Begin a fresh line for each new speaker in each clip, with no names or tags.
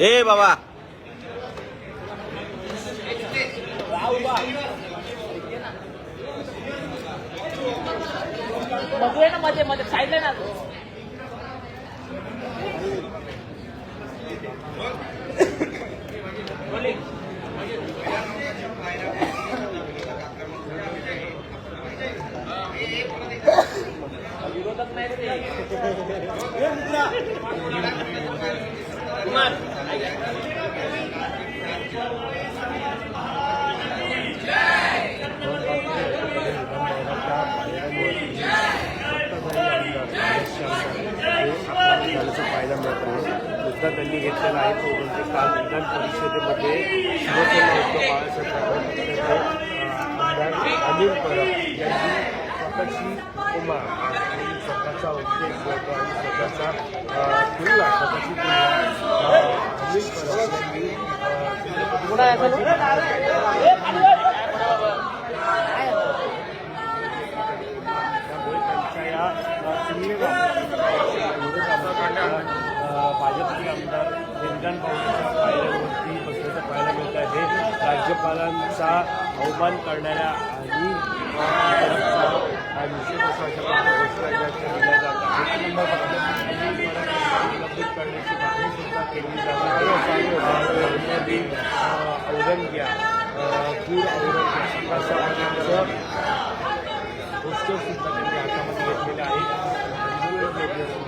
ए बाबा.
बघूया ना मध्ये मध्ये. साईडला ना विरोधक नाही रे
आहे मुद्दा त्यांनी घेतलेला आहे तो म्हणजे काल विधान परिषदेमध्ये शिवसेना उद्धव बाळासाहेब ठाकरे पक्षाचे अ, आमदार अनिल परब यांनी स्वतःची उपमा आणि स्वतःचा उद्देश आणि स्वतःचा अ, तुलना स्वतःची तुलना अ, अनिल परब यांनी भाजपचे आमदार विधान भवनाच्या पायऱ्यावरती बसल्याचं पाहायला मिळतं आहे. राज्यपालांचा अवमान करणाऱ्या आणि निषेध अशा गोष्टी राज्याच्या दिल्या जात आहेत करण्याची मागणी सुद्धा केली जात आहे. औरंग्या पूर औरंग्या सकाळ उत्सव पोस्टर सुद्धा त्यांनी हातामध्ये घेतलेले आहे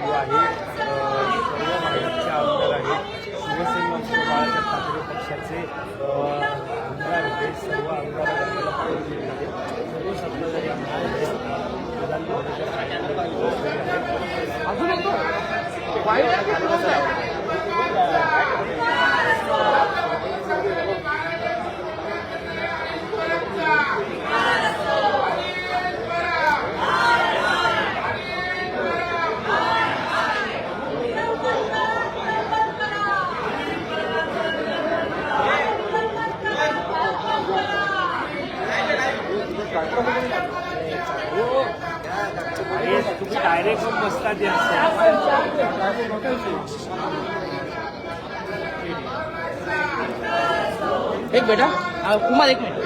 आहे अ, सर्व भाजपचे आमदार आहेत शिवसेना उद्धव बाळासाहेब ठाकरे पक्षाचे अ, आमदार सर्व आमदार आपल्याला
સત્તાધ્યક્ષ છે એક
બેટા કુમાર એક મિનિટ.